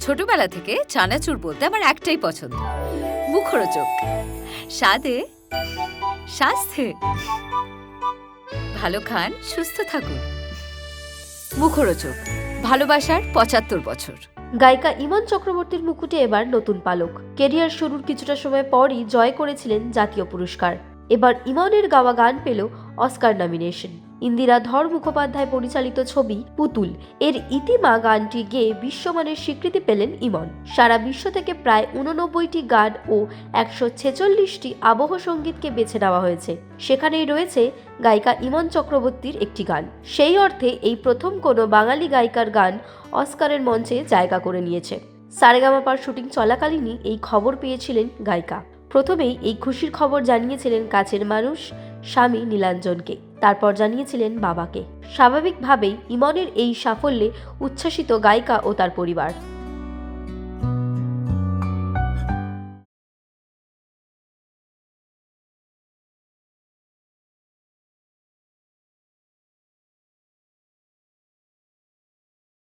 ছোটবেলা থেকে চানাচুর বলতে আমার একটাই পছন্দ। মুখরোচক। স্বাদে স্বাস্থ্যে ভালো খান, সুস্থ থাকুন। মুখরোচক। ভালোবাসার পঁচাত্তর বছর। গায়িকা ইমন চক্রবর্তীর মুকুটে এবার নতুন পালক। কেরিয়ার শুরুর কিছুটা সময় পরই জয় করেছিলেন জাতীয় পুরস্কার। এবার ইমনের গাওয়া গান পেল অস্কার নমিনেশন। ইন্দিরা ধর মুখোপাধ্যায় পরিচালিত ছবি পুতুল। এর ইতিমা গানটি গেয়ে বিশ্বমানের স্বীকৃতি পেলেন ইমন। সারা বিশ্ব থেকে প্রায় উননব্বইটি গান ও একশো ছেচল্লিশটি আবহ সঙ্গীতকে বেছে নেওয়া হয়েছে। সেখানেই রয়েছে গায়িকা ইমন চক্রবর্তীর একটি গান। সেই অর্থে এই প্রথম কোনো বাঙালি গায়িকার গান অস্কারের মঞ্চে জায়গা করে নিয়েছে। সারেগামাপার শুটিং চলাকালীনই এই খবর পেয়েছিলেন গায়িকা। প্রথমেই এই খুশির খবর জানিয়েছিলেন কাছের মানুষ স্বামী নীলাঞ্জনকে। তারপর জানিয়েছিলেন বাবাকে। স্বাভাবিকভাবেই ইমনের এই সাফল্যে উচ্ছ্বাসিত গায়িকা ও তার পরিবার।